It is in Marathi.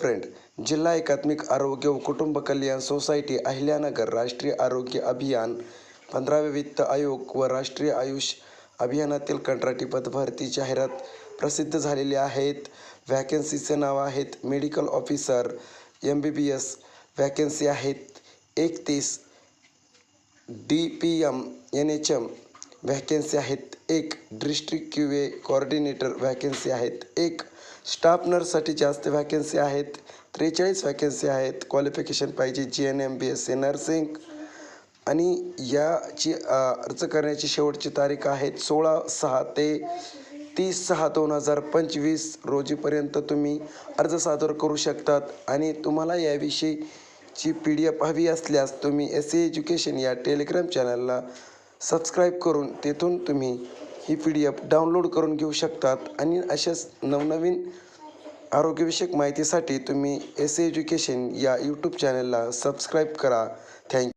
फ्रेंड जिल्हा एकात्मिक आरोग्य व कुटुंब कल्याण सोसायटी अहिल्यानगर राष्ट्रीय आरोग्य अभियान पंधरावे वित्त आयोग व राष्ट्रीय आयुष अभियानातील कंत्राटी पदभरती जाहिरात प्रसिद्ध झालेली आहेत. व्हॅकन्सीचे नाव आहेत. Medical officer M B B S vacancy आहेत. एकतीस D P M N H M vacancy आहेत. एक district Q A coordinator vacancy आहेत. एक स्टाफ नर्ससाठी जास्त व्हॅकन्सी आहेत. त्रेचाळीस व्हॅकन्सी आहेत. क्वालिफिकेशन पाहिजे. G N M B S C nursing आणि याची अर्ज करण्याची शेवटची तारीख आहे सोळा सहा ते तीस सहा दोन हजार पंचवीस. रोजीपर्यंत तुम्ही अर्ज सादर करू शकतात. आणि तुम्हाला याविषयीची पी डी एफ हवी असल्यास तुम्ही एस सी एज्युकेशन या टेलिग्राम चॅनलला सबस्क्राईब करून तेथून तुम्ही ही पी डी एफ डाउनलोड करून घेऊ शकतात. आणि अशाच नवनवीन आरोग्यविषयक माहितीसाठी तुम्ही एस एज्युकेशन या यूट्यूब चॅनलला सबस्क्राईब करा. Thank you